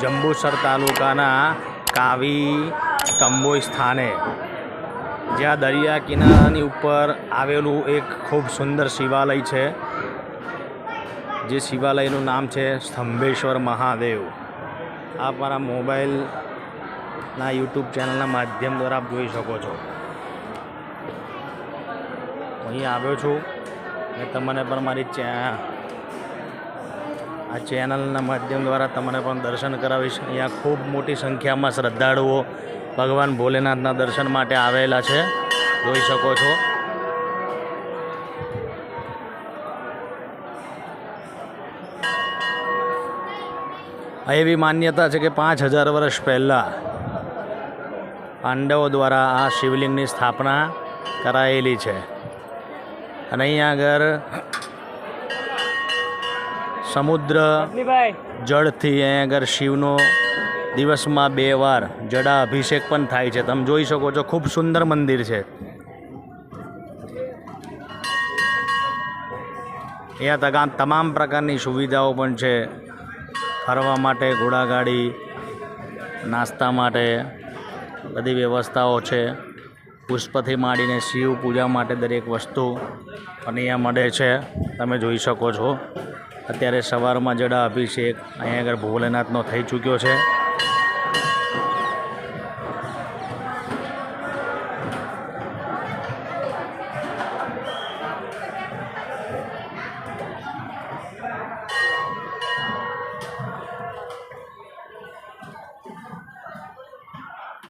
જંબુસર તાલુકાના કાવી કંબોઈ સ્થાને, જ્યાં દરિયા કિનારાની ઉપર આવેલું એક ખૂબ સુંદર શિવાલય છે, જે શિવાલયનું નામ છે સ્તંભેશ્વર મહાદેવ. આપ મારા મોબાઈલના યુટ્યુબ ચેનલના માધ્યમ દ્વારા આપ જોઈ શકો છો. અહીં આવ્યો છું અને તમને પણ મારી ચે આ ચેનલના માધ્યમ દ્વારા તમને પણ દર્શન કરાવીશ. અહીંયા ખૂબ મોટી સંખ્યામાં શ્રદ્ધાળુઓ ભગવાન ભોલેનાથના દર્શન માટે આવેલા છે. જોઈ શકો છો. એવી માન્યતા છે કે પાંચ હજાર વર્ષ પહેલાં પાંડવો દ્વારા આ શિવલિંગની સ્થાપના કરાયેલી છે. અને અહીંયા આગળ સમુદ્ર જળથી અહીંયા આગળ શિવનો દિવસમાં બે વાર જડા અભિષેક પણ થાય છે. તમે જોઈ શકો છો ખૂબ સુંદર મંદિર છે. અહીંયા તગા તમામ પ્રકારની સુવિધાઓ પણ છે. ફરવા માટે ઘોડાગાડી નાસ્તા માટે બધી વ્યવસ્થાઓ છે. પુષ્પથી માંડીને શિવ પૂજા માટે દરેક વસ્તુ પણ અહીંયા મળે છે. તમે જોઈ શકો છો. અત્યારે સવારમાં જડા અભિષેક. અહીંયા આગળ ભોલેનાથનો થઈ ચૂક્યો છે.